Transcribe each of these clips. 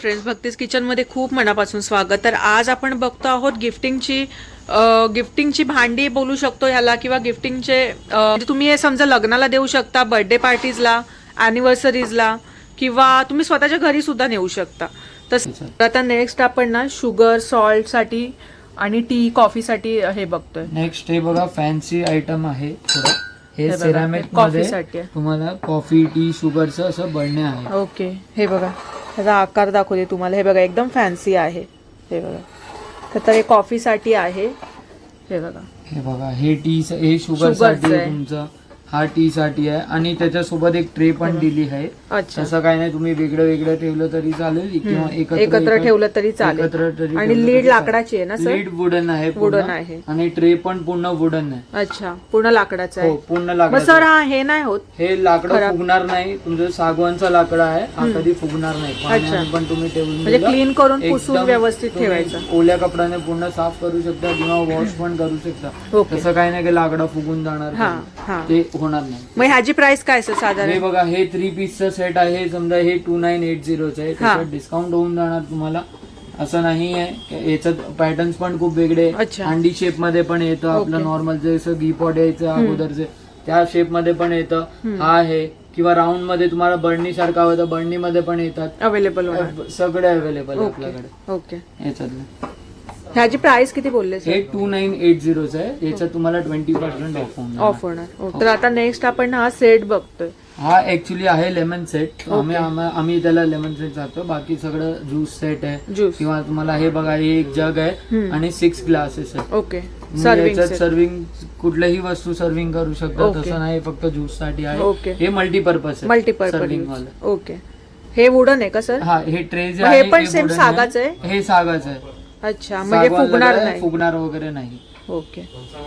Friends भक्तीज किचनमध्ये खूप मनापासून स्वागत. तर आज आपण बघतो आहोत गिफ्टिंगची गिफ्टिंगची भांडी बोलू शकतो ह्याला किंवा गिफ्टिंगचे म्हणजे तुम्ही हे समजा लग्नाला देऊ शकता बर्थडे पार्टीजला ॲनिव्हर्सरीजला किंवा तुम्ही स्वतःच्या घरी सुद्धा नेऊ शकता. तसं आता नेक्स्ट आपण ना शुगर सॉल्टसाठी आणि टी कॉफीसाठी हे बघतोय. नेक्स्ट हे बघा फॅन्सी आयटम आहे हे सेरामिक कॉफीसाठी. तुम्हाला कॉफी टी शुगरचं असं बळणे आहे. ओके हे बघा. ह्याचा आकार दाखवते तुम्हाला. हे बघा एकदम फॅन्सी आहे. हे बघा. तर- तर हे कॉफीसाठी आहे. हे बघा. हे बघा हे टी हे शुगर तुमचं. हा टी साठी आहे. आणि त्याच्यासोबत एक ट्रे पण दिली आहे. अच्छा. तसं काही नाही तुम्ही वेगळं वेगळं ठेवलं तरी चालेल. किंवा एकत्र एकत्र ठेवलं तरी चालेल. एकत्र तरी आणि लीड लाकडाची आहे ना. सर लीड वुडन आहे. वुडन आहे. आणि ट्रे पण पूर्ण वुडन आहे. अच्छा. पूर्ण लाकडाचं हो आहे. पूर्ण मग लाकडाचं सर हा हे नाही होत. हे लाकडं. फुगणार नाही. तुमचं सागवानचा लाकडं आहे. हा कधी फुगणार नाही. पण तुम्ही ठेवून म्हणजे. क्लीन करून पुसून व्यवस्थित ठेवायचं. ओल्या कपड्याने पूर्ण साफ करू शकता किंवा वॉश पण करू शकता. तसं काही नाही की लाकडं फुगून जाणार ते होणार नाही. मग ह्याची प्राइस काय सर हे साधारण बघा हे थ्री पीसचं सेट आहे. समजा हे टू नाईन एट झिरोचं आहे. त्याच्यात डिस्काउंट होऊन जाणार तुम्हाला. असं नाही आहे. याच्यात पॅटर्न्स पण खूप वेगळे अच्छा. हंडी शेपमध्ये पण येतं. आपलं. नॉर्मल जसं गीपॉट यायचं अगोदरचे त्या शेपमध्ये पण येतं. हा आहे. किंवा राऊंडमध्ये तुम्हाला बर्नी सारखा हवं तर बर्नी मध्ये पण येतात. अवेलेबल होणार. सगळे अवेलेबल आहे ओके. आपल्याकडे. ओके. याच्यातलं. ह्याची प्राइस किती बोलले हे टू नाईन एट झिरोचं आहे. याच्यात तुम्हाला ट्वेंटी पर्सेंट ऑफ होऊन जाणार. ऑफ होणार. ओके. तर आता नेक्स्ट आपण हा सेट बघतोय. हा ऍक्च्युली आहे लेमन सेट आम्ही आम्हा- त्याला लेमन सेट सांगतो बाकी सगळं ज्यूस सेट आहे. किंवा तुम्हाला हे बघा हे एक जग आहे आणि सिक्स ग्लासेस आहे. ओके सर्विंग याच्यात सर्विंग कुठल्याही वस्तू सर्विंग करू शकता. तसं नाही फक्त ज्यूससाठी ओके. आहे हे मल्टीपर्पज आहे. मल्टीपर्पज ओके हे वुडन आहे का सर हा हे ट्रे जे मग हे पण wooden सागाचं आहे? हे सागाच आहे. अच्छा म्हणजे सागवान फुगणार नाही. फुगणार वगैरे नाही. ओके.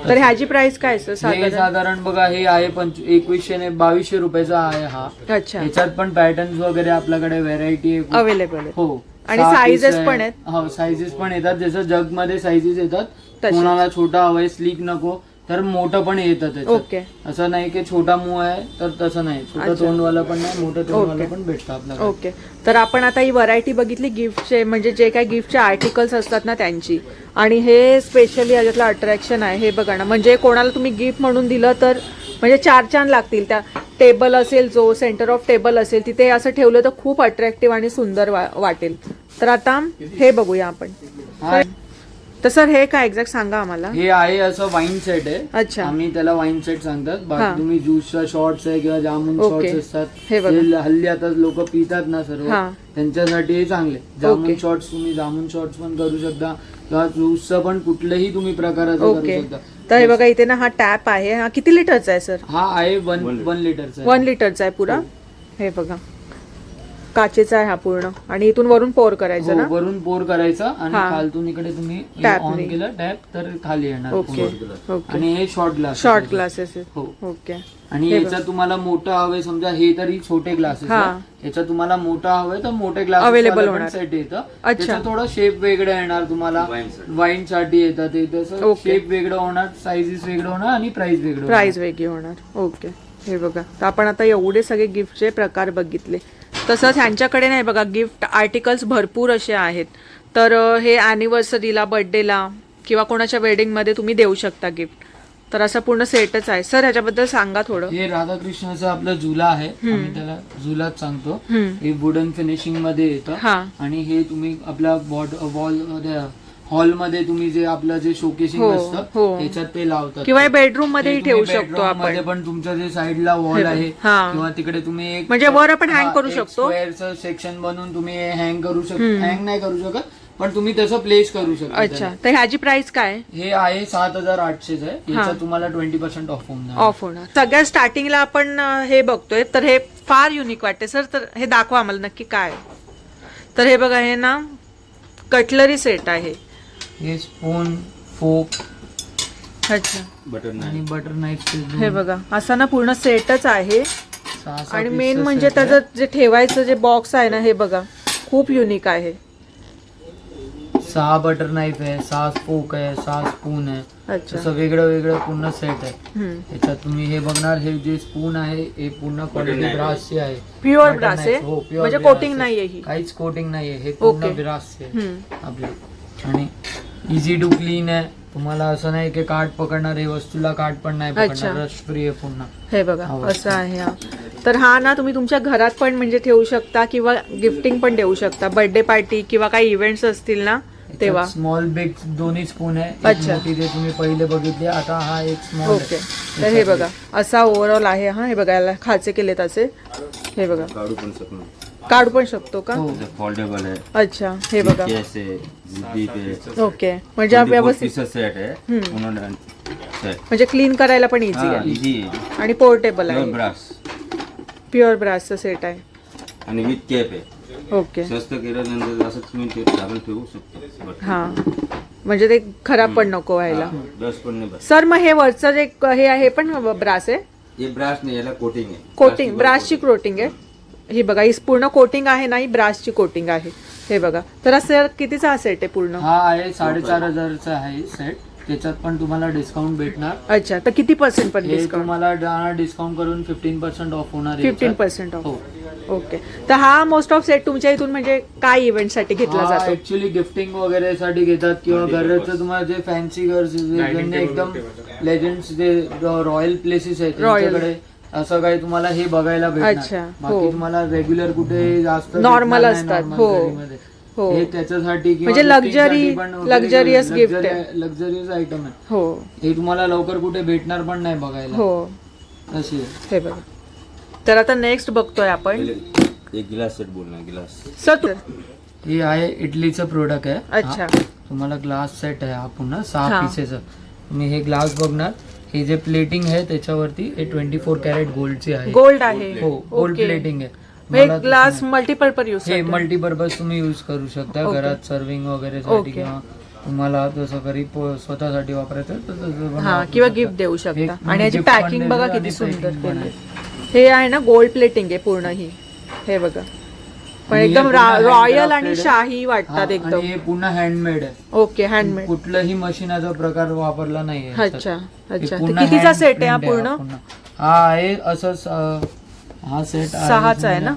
तर ह्याची प्राइस काय सर हे साधारण? साधारण बघा हे आहे पंच एकवीसशे ने बावीसशे रुपयाचा आहे हा. अच्छा. ह्याच्यात पण पॅटर्न वगैरे आपल्याकडे व्हेरायटी. अवेलेबल आहे हो. आणि सहा sizes piece आहे. पण आहेत? हो साईजेस पण येतात. जसं जगमध्ये साईजेस येतात तसे. कोणाला छोटा हवाय स्लीक नको. तर मोठं पण येतं त्याच्यात ओके. असं नाही की छोटा मू आहे तर तसं नाही. छोटं अच्छा. तोंडवाला पण नाही मोठं तोंडवाला. पण भेटतं आपल्याकडे ओके. तर आपण आता ही व्हरायटी बघितली गिफ्टचे म्हणजे जे काही गिफ्टचे आर्टिकल्स असतात ना त्यांची. आणि हे स्पेशली याच्यातलं अट्रॅक्शन आहे हे बघा ना. म्हणजे कोणाला तुम्ही गिफ्ट म्हणून दिलं तर म्हणजे चार चान लागतील. त्या टेबल असेल जो सेंटर ऑफ टेबल असेल तिथे असं ठेवलं तर खूप अट्रॅक्टिव्ह आणि सुंदर वा- वाटेल. तर आता हे बघूया आपण. हा, तर सर हे काय एक्झॅक्ट सांगा आम्हाला? हे आहे असं वाईन सेट आहे. अच्छा. आम्ही त्याला वाईन सेट सांगतात. हा. बाकी तुम्ही ज्यूसचा शॉर्ट्स आहे किंवा जामून ओके. शॉर्ट्स असतात हे बघा. हल्ली आता लोक पितात ना सर्व. हा. त्यांच्यासाठी हे चांगले. जामून. शॉर्ट्स तुम्ही जामून शॉर्ट्स पण करू शकता. किंवा ज्यूसचं पण कुठलंही तुम्ही प्रकाराचं करू ओके. शकता. तर हे बघा इथे ना हा टॅप आहे. हा किती लिटरचा आहे सर? हा आहे वन वन लिटरचा वन लिटरचा आहे. पुरा? हे बघा. काचेचा आहे हा पूर्ण. आणि इथून वरून पोर करायचं ना? हो, वरून पोर करायचा आणि हा. खालतून इकडे तुम्ही Tap ऑन ने. केलं टॅप तर खाली येणार ओके आणि हे शॉर्ट ग्लास शॉर्ट ग्लासेस हो. ओके आणि हे याच्यात तुम्हाला मोठं हवंय समजा हे तरी छोटे ग्लासेस हा. याच्यात तुम्हाला मोठं हवंय तर मोठे ग्लास Available होणार. सेट येतं. अच्छा. त्याचं थोडं शेप वेगळं येणार तुम्हाला. वाईन साठी. येतात ते. तसं. शेप वेगळं होणार साईजेस वेगळं होणार आणि प्राइस वेगळं प्राइस वेगळी होणार. ओके हे बघा. तर आपण आता एवढे सगळे गिफ्टचे प्रकार बघितले. तसंच ह्यांच्याकडे नाही बघा गिफ्ट आर्टिकल्स भरपूर असे आहेत. तर हे अॅनिव्हर्सरीला बर्थडेला किंवा कोणाच्या वेडिंगमध्ये तुम्ही देऊ शकता गिफ्ट तर असा पूर्ण सेटच आहे. सर ह्याच्याबद्दल सांगा थोडं. हे राधाकृष्णाचा आपला झुला आहे. आम्ही त्याला झुलाच सांगतो. हे वुडन फिनिशिंगमध्ये येतं. हा. आणि हे तुम्ही आपल्या वॉल हॉलमध्ये तुम्ही जे आपलं जे शोकेसिंग हो, असतं हो. त्याच्यात ते लावतात किंवा बेडरूम मध्येही ते तुम्ही ठेवू शकतो bedroom मध्ये आपण पण तुमच्या जे साईडला वॉल आहे हा. किंवा तिकडे तुम्ही एक म्हणजे वर आपण hang करू शकतो. सेक्शन बनवून तुम्ही हँग करू शकता हँग नाही करू शकत पण तुम्ही तसं प्लेस करू शकता अच्छा त्याला. तर ह्याची प्राइस काय हे आहे सात हजार आठशेच आहे तुम्हाला ट्वेंटी पर्सेंट ऑफ होऊन जाणार. ऑफ होणार सगळ्यात स्टार्टिंगला आपण अं, हे बघतोय तर हे फार युनिक वाटते सर तर हे दाखवा आम्हाला नक्की काय आहे. तर हे बघा हे ना कटलरी सेट आहे हे स्पून फोक अच्छा. आणि बटर नाईफ हे बघा असा ना पूर्ण सेटच आहे. आणि मेन म्हणजे आहे. त्याचं जे ठेवायचं जे बॉक्स आहे ना हे बघा खूप युनिक आहे. सहा बटर नाईफ आहे सहा स्पोक आहे सहा स्पून आहे. अच्छा. तसं वेगळं वेगळं पूर्ण सेट आहे. हम्म. याच्यात तुम्ही हे बघणार हे जे स्पून आहे हे पूर्ण क्वालिटी ब्रासची आहे. प्युअर ब्रास आहे. knife, हो, pure म्हणजे brass कोटिंग आहे. नाहीये ही. काहीच कोटिंग नाहीये हे पूर्ण Okay. ब्रासचे आहे. हम्म. आपले. आणि इझी टू क्लीन आहे. तुम्हाला असं नाही की कार्ड पकडणार हे वस्तूला कार्ड पण नाही अच्छा. पकडणार रश फ्री आहे पुन्हा. हे बघा हो. असं आहे हा. तर हा ना तुम्ही तुमच्या घरात पण म्हणजे ठेवू शकता किंवा गिफ्टिंग पण देऊ शकता. बर्थडे पार्टी किंवा काही इव्हेंट्स असतील ना तेव्हा. स्मॉल बिग दोन्ही स्पून आहे. एक अच्छा. मोठी जे तुम्ही पहिले बघितले आता हा एक स्मॉल ओके तर हे बघा असा ओव्हरऑल आहे हा. हे बघा याला खाचे केलेत असे. हे बघा. काढू पण शकतो काढू पण शकतो का? हो फोल्डेबल आहे. अच्छा हे बघा. केस आहे ओके म्हणजे आप व्यवस्थित सेट आहे. म्हणून म्हणजे क्लीन करायला पण इझी हा आहे. आणि पोर्टेबल आहे. ब्रास प्युअर ब्रासचं सेट आहे. आणि विथ केप आहे. ओके स्वस्त केल्यानंतर असं तुम्ही ते ठेवू शकतो. हा. म्हणजे ते खराब पण नको व्हायला. ब्रश पण नाही बस. सर मग हे वरचं जे क- हे आहे पण ब्रास आहे? हे ब्राश नाही याला कोटिंग आहे. कोटिंग ब्रासची कोटिंग आहे. ही बघा ही पूर्ण कोटिंग आहे ना ही ब्रासची कोटिंग आहे. हे बघा. तर असं कितीचा हा सेट आहे पूर्ण? हा आहे साडेचार हजारचा आहे सेट त्याच्यात पण तुम्हाला डिस्काउंट भेटणार. अच्छा तर किती पर्सेंट पण हे डिस्काउंट तुम्हाला डिस्काउंट करून फिफ्टीन पर्सेंट ऑफ होणार आहे फिफ्टीन याच्यात. पर्सेंट ऑफ हो. ओके तर हा मोस्ट ऑफ सेट तुमच्या इथून म्हणजे काय इव्हेंटसाठी घेतला जातो? ऍक्च्युली गिफ्टिंग वगैरे साठी घेतात किंवा घराचं तुम्हाला जे फॅन्सी ज्यांनी एकदम लेजंड्स जे रॉयल प्लेसेस आहेत Royal. त्यांच्याकडे असं काही तुम्हाला हे बघायला अच्छा, भेटणार हो. बाकी तुम्हाला रेग्युलर कुठे जास्त नाही असतात, हो. हो. त्याच्यासाठी म्हणजे luxurious gift आहे. लक्झरियस आयटम आहे हो हे तुम्हाला लवकर कुठे भेटणार पण नाही बघायला हो अशी. हे बघा तर आता नेक्स्ट बघतोय आपण एक गिलास सेट बोलणार गिलास सर तू हे आहे इटलीचं प्रोडक्ट आहे अच्छा. तुम्हाला ग्लास सेट आहे हा पुन्हा. सहा पीसेचं तुम्ही हे ग्लास बघणार हे जे प्लेटिंग आहे त्याच्यावरती हे ट्वेंटी फोर कॅरेट गोल्डची आहे गोल्ड आहे हो गोल्ड. प्लेटिंग आहे ग्लास मल्टीपर्पज यूज. हे मल्टीपर्पज तुम्ही युज करू शकता. घरात सर्विंग वगैरे. साठी किंवा तुम्हाला जसं घरी प- स्वतःसाठी वापरायचं तर तसं पण हा वापरू किंवा शकता. गिफ्ट देऊ शकता म्हणजे आणि याची gift पण पॅकिंग बघा दिलेलं किती आणि सुंदर packing पण केली आहे. हे आहे ना गोल्ड प्लेटिंग आहे पूर्ण ही हे बघा पण आणि हे एकदम पूर्ण रॉयल आणि आहे. शाही हा, वाटतात आणि एकदम हे पुन्हा हँडमेड आहे. ओके हँडमेड कुठलाही मशीनाचा प्रकार वापरला नाही अच्छा अच्छा. तर कितीचा सेट आहे हा पूर्ण? हा आहे असंच अं, हा सेट सहाचा आहे ना?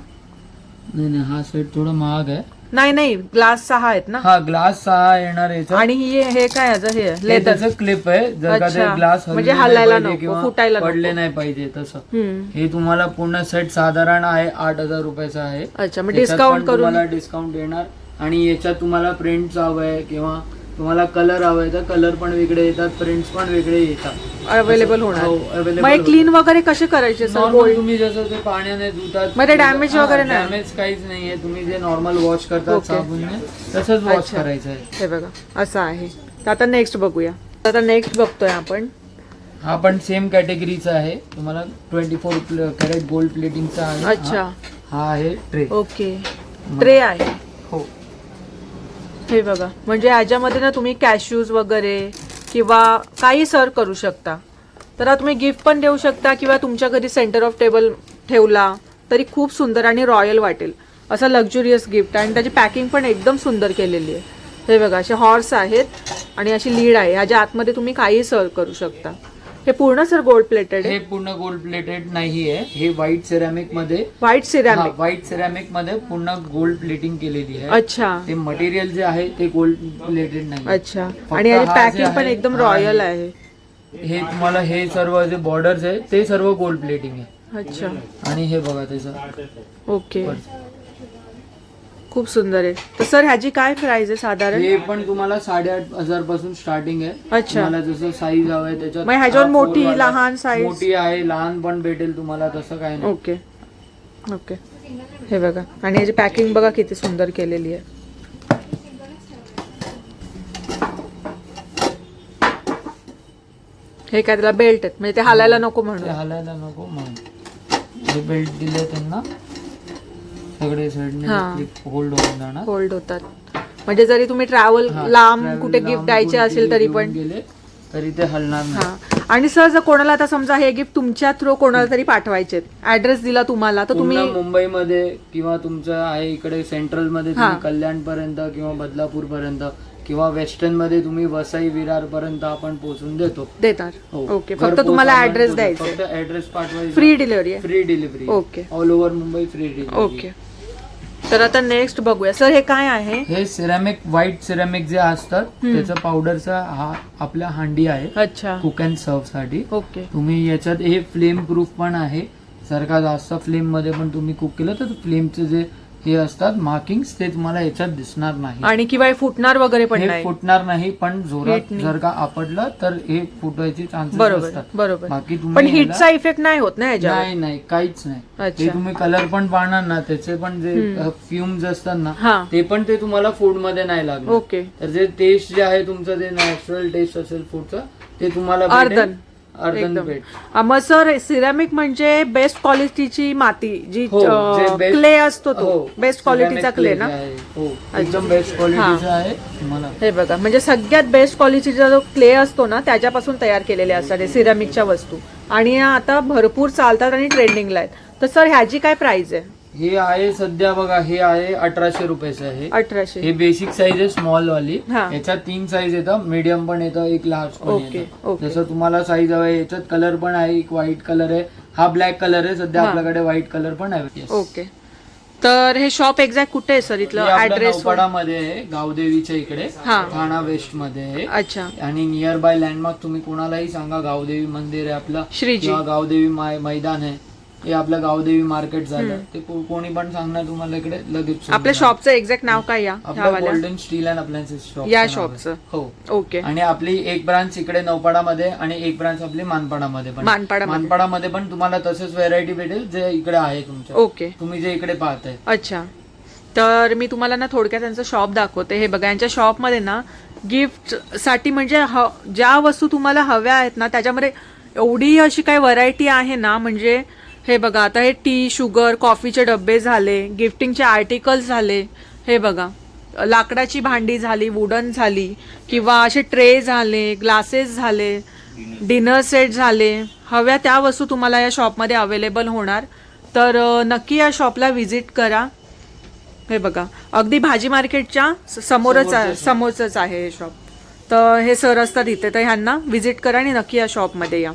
नाही नाही हा सेट थोडा महाग आहे. नाही नाही ग्लास सहा आहेत ना. हा ग्लास सहा येणार याचा आणि ही हे काय याचं हे हे लेदर त्याचं क्लिप आहे. जर का ते अच्छा. ग्लास म्हणजे हलायला नको, किंवा फुटायला पडले. नाही पाहिजे तसं. हम्म. हे तुम्हाला पूर्ण सेट साधारण आहे आठ हजार रुपयाचा आहे. अच्छा मग त्याच्यात डिस्काउंट करून तुम्हाला डिस्काउंट येणार आणि याच्यात तुम्हाला प्रिंट हवंय किंवा तुम्हाला कलर हवाय तर कलर पण वेगळे येतात प्रिंट्स पण वेगळे येतात. अवेलेबल होणार. हो, मग available हे क्लीन वगैरे कसे करायचे नॉर्मल तुम्ही जसं ते पाण्याने धुतात damage वगैरे नाही? डॅमेज काहीच नाहीये. तुम्ही जे नॉर्मल वॉश करतात. साबूनने तसंच वॉश. करायचं आहे. हे बघा असं आहे. आता नेक्स्ट बघूया. आता नेक्स्ट बघतोय आपण. हा पण सेम कॅटेगरीचा आहे. तुम्हाला ट्वेंटी फोर कॅरेट गोल्ड प्लेटिंगचा आहे. अच्छा. हा आहे ट्रे ओके ट्रे आहे. हो. हे बघा म्हणजे ह्याच्यामध्ये ना तुम्ही कॅश्यूज वगैरे किंवा काही सर्व करू शकता. तर तुम्ही गिफ्ट पण देऊ शकता किंवा तुमच्या घरी सेंटर ऑफ टेबल ठेवला तरी खूप सुंदर आणि रॉयल वाटेल. असं लक्झुरियस गिफ्ट आणि त्याची पॅकिंग पण एकदम सुंदर केलेली आहे. हे बघा असे हॉर्स आहेत आणि अशी लीड आहे. ह्याच्या आतमध्ये तुम्ही काही सर्व करू शकता. हे पूर्ण सर गोल्ड प्लेटेड हे पूर्ण गोल्ड प्लेटेड नाही आहे. हे व्हाईट सिरॅमिकमध्ये व्हाईट सिरॅमिक व्हाईट सिरॅमिकमध्ये पूर्ण गोल्ड प्लेटिंग केलेली आहे. अच्छा. ते मटेरियल जे आहे ते गोल्ड प्लेटेड नाही अच्छा. आणि याची पॅकिंग पण एकदम रॉयल आहे. आहे. हे तुम्हाला हे सर्व जे बॉर्डर्स आहे ते सर्व गोल्ड प्लेटिंग आहे. अच्छा. आणि हे बघा त्याचं ओके खूप सुंदर आहे. तर सर ह्याची काय प्राइस आहे साधारण? हे पण तुम्हाला साडेआठ हजारपासून स्टार्टिंग आहे. अच्छा. तुम्हाला जसं साईज हवंय त्याच्यात मग ह्याच्यावर हा मोठी, वाला- लहान size? मोठी आहे लहान पण भेटेल तुम्हाला तसं काय नाही. ओके ओके हे बघा. आणि याची पॅकिंग बघा किती सुंदर केलेली आहे. हे काय त्याला बेल्ट आहेत. म्हणजे ते हालायला नको ते म्हणून हालायला नको म्हणून. हे बेल्ट दिले त्यांना सगळे हा. होल्ड होऊन जाणार. होल्ड होतात. म्हणजे जरी तुम्ही ट्रॅव्हल हा, लांब travel कुठे लांब गिफ्ट द्यायचे कुठे असेल तरी घेऊन पण. गेले तरी ते हलणार नाही. हा. आणि सर जर कोणाला आता समजा हे गिफ्ट तुमच्या थ्रू कोणाला तरी पाठवायचे ऍड्रेस दिला तुम्हाला तर तुम्ही मुंबईमध्ये किंवा तुमचं आहे इकडे सेंट्रलमध्ये हा. कल्याण पर्यंत किंवा बदलापूर पर्यंत किंवा वेस्टर्नमध्ये तुम्ही वसई विरार पर्यंत आपण पोहोचून देतो. देणार हो. ओके घरपोच फक्त तुम्हाला ऍड्रेस पोहोच- द्यायचा फक्त ऍड्रेस पाठवायचा. फ्री डिलिव्हरी आहे. Free delivery okay. All over Mumbai free delivery okay तर आता नेक्स्ट बघूया. सर हे काय आहे? हे सिरॅमिक व्हाईट सिरॅमिक जे असतात त्याचं पावडरचा हा आपला हांडी आहे. अच्छा. Cook and सर्वसाठी. ओके तुम्ही याच्यात हे फ्लेम प्रूफ पण आहे. जर का जास्त फ्लेममध्ये पण तुम्ही कुक केलं तर फ्लेमचे जे हे असतात मार्किंग ते तुम्हाला याच्यात दिसणार नाही आणि किंवा हे फुटणार वगैरे पण हे नाही फुटणार नाही पण जोरात नाही. जर का आपडलं तर हे फुटायचे चान्सेस बरोबर असतात बरोबर बाकी तुम्ही पण हिटचा इफेक्ट नाही होत ना नाही नाही काहीच नाही अच्छा. ते तुम्ही कलर पण पाहणार ना त्याचे पण जे हम्म. फ्युम्स असतात ना ते पण ते तुम्हाला फूडमध्ये नाही लागणार ओके तर जे टेस्ट जे आहे तुमचं जे नॅचरल टेस्ट असेल फूडचं ते तुम्हाला अर्धन. भेटेल. अर्धन एकदम. भेट. अ, मग सर सिरामिक म्हणजे बेस्ट क्वालिटीची माती जी हो, जे best- क्ले असतो तो. हो, बेस्ट क्वालिटीचा ceramic क्ले ना? जे आहे. हो एकदम बेस्ट क्वालिटीचा आहे. तुम्हाला हे बघा म्हणजे सगळ्यात बेस्ट क्वालिटीचा जो क्ले असतो ना त्याच्यापासून तयार केलेले असतात हे सिरामिकच्या वस्तू. आणि या आता भरपूर चालतात आणि ट्रेंडिंगला आहेत. तर सर ह्याची काय प्राइस आहे? हे आहे सध्या बघा हे आहे अठराशे रुपयाचं आहे. अठराशे. हे बेसिक साईज आहे स्मॉल वाली. हा. याच्यात तीन साईज येतं मीडियम पण येतं एक लार्ज पण ओके, येतं. ओके. जसं तुम्हाला साईज हवं याच्यात कलर पण आहे एक व्हाईट कलर आहे. हा ब्लॅक कलर आहे सध्या हा. आपल्याकडे व्हाईट कलर पण आहे. Yes. ओके तर हे शॉप एक्झॅक्ट कुठे आहे सर हे इथलं आपल्या ऍड्रेस नौपाडामध्ये आहे गावदेवीच्या इकडे. हा. ठाणा वेस्टमध्ये आहे. अच्छा. आणि नियर बाय लँडमार्क तुम्ही कोणालाही सांगा गावदेवी मंदिर आहे आपलं. श्रीजी. किंवा गावदेवी मै- मैदान आहे. हे आपलं गावदेवी मार्केट झालं. ते को- कोणी पण सांगणार तुम्हाला इकडे लगेच आपल्या. शॉपचं एक्झॅक्ट नाव काय या? आपलं golden steel and appliances shop या शॉपचं हो. ओके आणि आपली एक ब्रांच इकडे नौपाडामध्ये आणि एक ब्रांच आपली मानपाडामध्ये पण. मानपाडामध्ये. मानपाडामध्ये पण तुम्हाला तसेच व्हेरायटी भेटेल जे इकडे आहे तुमच्या. ओके तुम्ही जे इकडे पाहताय. अच्छा. तर मी तुम्हाला ना थोडक्यात त्यांचं शॉप दाखवते. हे बघा यांच्या शॉपमध्ये ना गिफ्टसाठी म्हणजे ह ज्या वस्तू तुम्हाला हव्या आहेत ना त्याच्यामध्ये एवढी अशी काही व्हरायटी आहे ना म्हणजे हे बघा आता हे टी शुगर कॉफीचे डबे झाले गिफ्टिंगचे आर्टिकल्स झाले हे बघा. लाकडाची भांडी झाली वुडन झाली किंवा असे ट्रे झाले ग्लासेस झाले डिनर सेट झाले. हव्या त्या वस्तू तुम्हाला या शॉपमध्ये अवेलेबल होणार. तर नक्की या शॉपला व्हिजिट करा. हे बघा अगदी भाजी मार्केटच्या समोरच आहे समोरच आहे हे शॉप तर हे सर असतात इथे तर ह्यांना व्हिजिट करा आणि नक्की या शॉपमध्ये या.